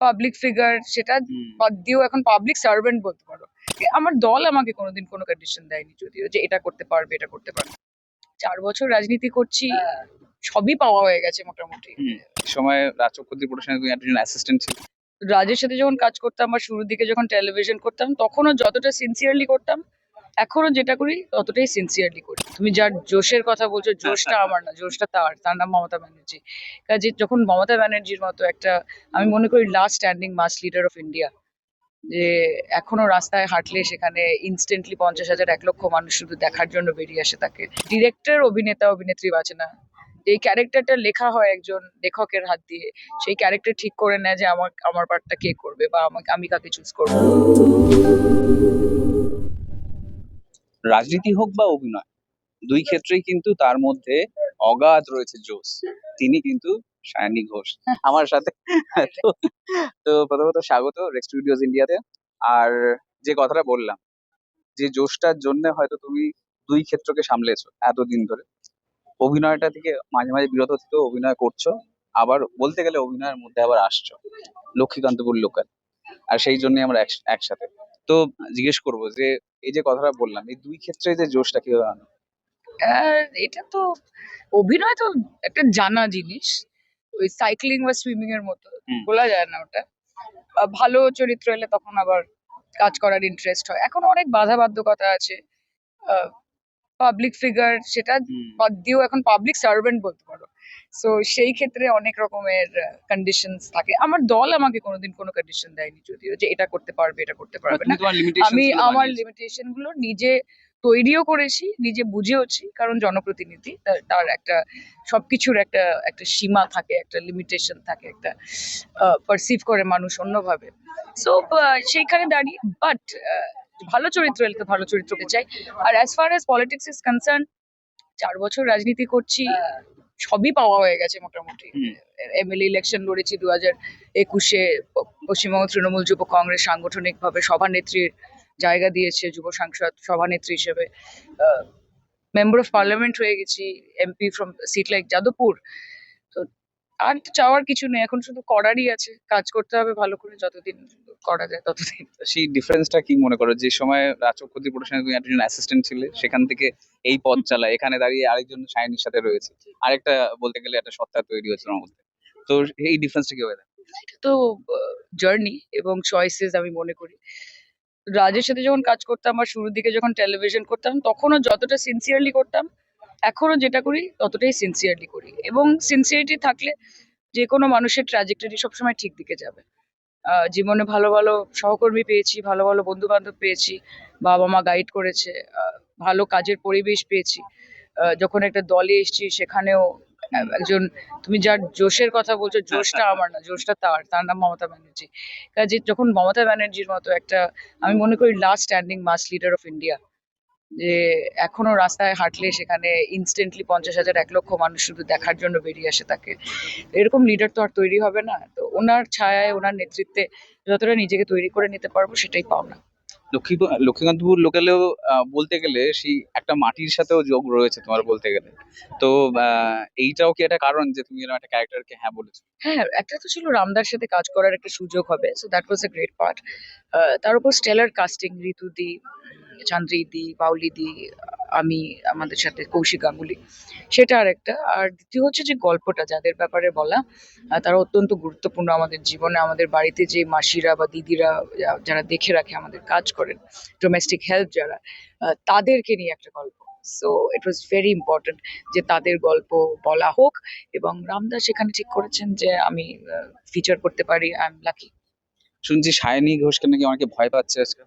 Public figure সেটা বাদ দিয়েও এখন পাবলিক সার্ভেন্ট বলতে পারো। আমার দল আমাকে কোনোদিন কোনো কন্ডিশন দেয়নি যদিও যে এটা করতে পারবে এটা করতে পারবে। চার বছর রাজনীতি করছি সবই পাওয়া হয়ে গেছে মোটামুটি। সময় রাজ চক্রবর্তী একজন অ্যাসিস্ট্যান্ট ছিল। রাজের সাথে যখন কাজ করতাম বা শুরুর দিকে যখন টেলিভিশন করতাম তখনও যতটা সিনসিয়ারলি করতাম এখনও যেটা করি ততটাই সিনসিয়ারলি করি। তুমি যার জোশের কথা বলছো জোশটা আমার না জোশটা তার তার নাম মমতা ব্যানার্জি। কাজে যখন মমতা ব্যানার্জির মতো একটা আমি মনে করি last standing mass leader of India যে এখনও রাস্তায় হাঁটলে সেখানে ইনস্ট্যান্টলি পঞ্চাশ হাজার এক লক্ষ মানুষ শুধু দেখার জন্য বেরিয়ে আসে তাকে। ডিরেক্টর অভিনেতা অভিনেত্রী বাঁচে না। এই ক্যারেক্টারটা লেখা হয় একজন লেখকের হাত দিয়ে। সেই ক্যারেক্টার ঠিক করে নেয় যে আমার আমার পার্টটা কে করবে বা আমাকে আমি কাকে চুজ করব। রাজনীতি হোক বা অভিনয়, দুই ক্ষেত্রেই কিন্তু তার মধ্যে অগাধ রয়েছে জোশ। তিনি কিন্তু সায়নী ঘোষ। আমার সাথে তো প্রথমত স্বাগত রেক্স ইন্ডিয়াতে আর যে কথাটা বললাম, যে জোশটার জন্য হয়তো তুমি দুই ক্ষেত্রকে সামলেছো এতদিন ধরে। অভিনয়টা থেকে মাঝে মাঝে বিরত থেকেও অভিনয় করছ, আবার বলতে গেলে অভিনয়ের মধ্যে আবার আসছো, লক্ষ্মীকান্তপুর লোকাল আর সেই জন্যই আমরা এক- একসাথে। তো জিজ্ঞেস করব যে এই যে কথাটা বললাম এই দুই ক্ষেত্রে যে জোশটা কীভাবে আনো? এটা তো অভিনয় তো একটা জানা জিনিস। ওই সাইক্লিং বা সুইমিং এর মতো। বলা যায় না ওটা। ভালো চরিত্র এলে তখন আবার কাজ করার ইন্টারেস্ট হয়। এখন অনেক বাধা বাধ্যকতা আছে পাবলিক ফিগার সেটা বাদ দিয়েও এখন পাবলিক সার্ভেন্ট বলতে পারো। সো সেই ক্ষেত্রে অনেক রকমের কন্ডিশনস থাকে। আমার দল আমাকে কোনোদিন কোনো কন্ডিশন দেয়নি যদিও যে এটা করতে পারবে এটা করতে পারবে না। আমি আমার লিমিটেশনগুলো নিজে তৈরিও করেছি নিজে বুঝেওছি কারণ জনপ্রতিনিধি তার- তার একটা সবকিছুর একটা একটা সীমা থাকে একটা লিমিটেশন থাকে একটা পারসিভ করে মানুষ অন্যভাবে। সো সেইখানে দাঁড়িয়ে বাট ভালো চরিত্র এলে তো ভালো চরিত্রকে চাই। আর as far as politics is concern চার বছর রাজনীতি করছি সবই পাওয়া হয়ে গেছে মোটামুটি। এমএলএ ইলেকশন লড়েছি দু হাজার একুশে পশ্চিমবঙ্গ তৃণমূল যুব কংগ্রেস সাংগঠনিকভাবে সভানেত্রীর জায়গা দিয়েছে যুব সাংসদ সভানেত্রী হিসেবে। মেম্বার অফ পার্লামেন্ট হয়ে গেছি MP from seat like Jadavpur. আর তো চাওয়ার কিছু নেই। এখন শুধু করারই আছে। কাজ করতে হবে ভালো করে যতদিন করা যায় ততদিন। সেই ডিফারেন্সটা কি মনে করো? যে সময় রাজ চক্রবর্তী প্রোডাকশনে তুমি একজন অ্যাসিস্ট্যান্ট ছিলে সেখান থেকে এই পথ চালা এখানে দাঁড়িয়ে আরেকজন সায়নীর সাথে রয়েছে। আরেকটা বলতে গেলে একটা সত্তা তৈরি হয়েছে আমার মধ্যে। তো এই ডিফারেন্সটা কি হয়ে তো জার্নি এবং চয়েসেস আমি মনে করি। রাজের সাথে যখন কাজ করতাম বা শুরুর দিকে যখন টেলিভিশন করতাম তখনও যতটা সিনসিয়ারলি করতাম এখনও যেটা করি ততটাই সিনসিয়ারলি করি এবং সিনসিয়ারিটি থাকলে যে কোনো মানুষের ট্র্যাজেক্টরি সবসময় ঠিক দিকে যাবে। জীবনে ভালো ভালো সহকর্মী পেয়েছি ভালো ভালো বন্ধু বান্ধব পেয়েছি বাবা মা গাইড করেছে ভালো কাজের পরিবেশ পেয়েছি। যখন একটা দলে এসেছি সেখানেও একজন তুমি যার জোশের কথা বলছো জোশটা আমার না জোশটা তার তার নাম মমতা ব্যানার্জি। কাজে যখন মমতা ব্যানার্জির মতো একটা আমি মনে করি last standing mass leader of India যে এখনও রাস্তায় হাঁটলে সেখানে ইনস্ট্যান্টলি পঞ্চাশ হাজার এক লক্ষ মানুষ শুধু দেখার জন্য বেরিয়ে আসে তাকে। এরকম লিডার তো আর তৈরি হবে না। তো ওনার ছায়ায় ওনার নেতৃত্বে যতটা নিজেকে তৈরি করে নিতে পারব সেটাই পাওনা। লক্ষ্মী লক্ষ্মীকান্তপুর লোকালেও বলতে গেলে সেই একটা মাটির সাথেও যোগ রয়েছে তোমার বলতে গেলে। তো এইটাও কি একটা কারণ যে তুমি এরকম একটা ক্যারেক্টারকে হ্যাঁ বলেছ? হ্যাঁ একটা তো ছিল রামদার সাথে কাজ করার একটা সুযোগ হবে so that was a great part তার উপর স্টেলার কাস্টিং ঋতুদি চান্দ্রিদি পাউলিদি আমি, আমাদের সাথে কৌশিক গাঙ্গুলি, সেটা আর একটা আর দ্বিতীয় হচ্ছে যে গল্পটা, যাদের ব্যাপারে বলা তারা অত্যন্ত গুরুত্বপূর্ণ আমাদের জীবনে, আমাদের বাড়িতে যে মাসিরা বা দিদিরা যারা দেখে রাখে আমাদের কাজ করেন ডোমেস্টিক হেল্প যারা তাদেরকে নিয়ে একটা গল্প। So it was very important যে তাদের গল্প বলা হোক এবং রামদাস এখানে ঠিক করেছেন যে আমি ফিচার করতে পারি আই এম লাকি শুনছি সায়নী ঘোষকে নাকি অনেকে ভয় পাচ্ছে আজকে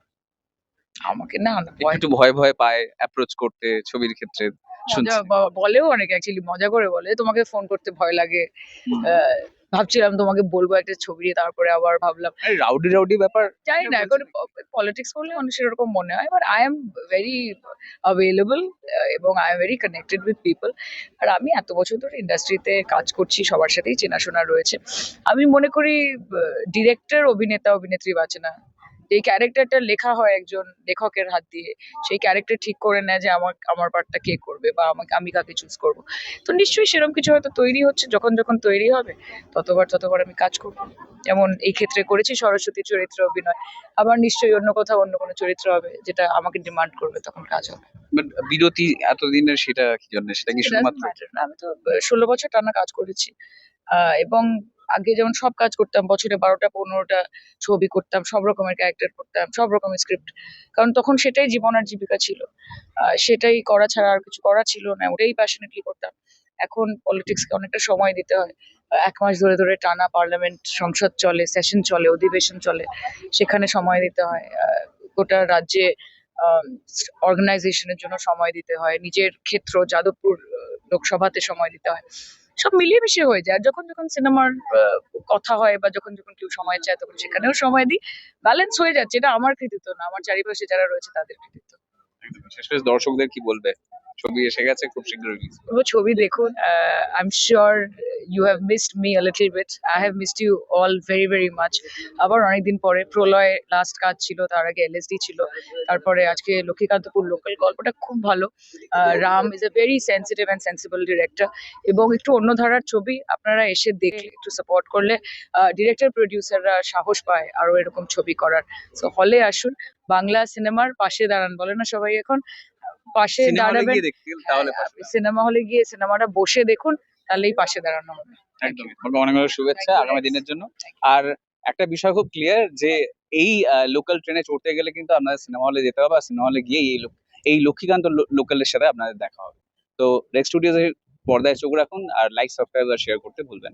আমাকে না না ভয় একটু ভয় ভয় পায় অ্যাপ্রোচ করতে ছবির ক্ষেত্রে শুনছি। মজা বা- বলেও অনেকে অ্যাকচুয়ালি মজা করে বলে তোমাকে ফোন করতে ভয় লাগে। আহ, ভাবছিলাম তোমাকে বলব একটা ছবি দিয়ে তারপরে আবার ভাবলাম রাউডি রাউডি ব্যাপার? জানি না এখন পলিটিক্স করলে মানুষের এরকম মনে হয় but I am very available এবং I am very connected with people আর আমি এত বছর ধরে ইন্ডাস্ট্রিতে কাজ করছি সবার সাথেই চেনাশোনা রয়েছে। আমি মনে করি ডিরেক্টর অভিনেতা অভিনেত্রী বাঁচে না। এই ক্যারেক্টারটা লেখা হয় একজন লেখকের হাত দিয়ে। সেই ক্যারেক্টার ঠিক করে নেয় যে আমার আমার পার্টটা কে করবে বা আমাকে আমি কাকে চুজ করব। তো নিশ্চয়ই সেরকম কিছু হয়তো তৈরি হচ্ছে যখন যখন তৈরি হবে ততবার ততবার আমি কাজ করব। যেমন এই ক্ষেত্রে করেছি সরস্বতী চরিত্রে অভিনয়। আবার নিশ্চয়ই অন্য কোথাও অন্য কোনো চরিত্র হবে যেটা আমাকে ডিমান্ড করবে তখন কাজ হবে। বাট বিরতি এতদিনের সেটা কি জন্য? সেটা কি শুধুমাত্র? আমি তো ষোলো বছর টানা কাজ করেছি। এবং আগে যেমন সব কাজ করতাম, বছরে বারোটা, পনেরোটা ছবি করতাম, সব রকমের ক্যারেক্টার করতাম, সব রকমের স্ক্রিপ্ট কারণ তখন সেটাই জীবন আর জীবিকা ছিল। সেটাই করা ছাড়া আর কিছু করা ছিল না, ওটাই প্যাশনেটলি করতাম। এখন পলিটিক্সকে অনেকটা সময় দিতে হয়। এক মাস ধরে ধরে টানা পার্লামেন্ট সংসদ চলে সেশন চলে, অধিবেশন চলে, সেখানে সময় দিতে হয়। গোটা রাজ্যে অর্গানাইজেশনের জন্য সময় দিতে হয়। নিজের ক্ষেত্র, যাদবপুর লোকসভাতে সময় দিতে হয়। সব মিলিয়ে মিশিয়ে হয়ে যায়। আর যখন যখন সিনেমার কথা হয় বা যখন যখন কেউ সময় চায়, তখন সেখানেও সময় দিই। ব্যালেন্স হয়ে যাচ্ছে, এটা আমার কৃতিত্ব না। আমার চারিপাশে যারা রয়েছে, তাদের কৃতিত্ব। শেষ দর্শকদের কি বলবে? ছবি এসে গেছে, খুব শীঘ্রই রিলিজ ছবি দেখুন I am sure you have missed me a little bit I have missed you all very very much আবার অনেকদিন পরে প্রলয় লাস্ট কাজ ছিল, তার আগে এলএসডি ছিল, তারপরে আজকে লক্ষ্মীকান্তপুর লোকাল গল্পটা খুব ভালো। Ram is a very sensitive and sensible director এবং একটু অন্য ধারার ছবি আপনারা এসে দেখলে, একটু সাপোর্ট করলে ডিরেক্টর প্রডিউসাররা সাহস পায় আরও এরকম ছবি করার। সো হলে আসুন, বাংলা সিনেমার পাশে দাঁড়ান, বলে না সবাই এখন? পাশে দাঁড়াবেন দাঁড়াবে। সিনেমা হলে গিয়ে সিনেমাটা বসে দেখুন তাহলেই পাশে দাঁড়ানো হবে। একদমই। অনেক অনেক শুভেচ্ছা আগামী দিনের জন্য। আর একটা বিষয় খুব ক্লিয়ার যে এই লোকাল ট্রেনে চড়তে গেলে কিন্তু আপনাদের সিনেমা হলে যেতে হবে আর সিনেমা হলে গিয়ে এই এই লক্ষ্মীকান্ত লোকালের সাথে আপনাদের দেখা হবে। তো রেক্স স্টুডিওজ পর্দায় চোখ রাখুন আর লাইক সাবস্ক্রাইব আর শেয়ার করতে ভুলবেন।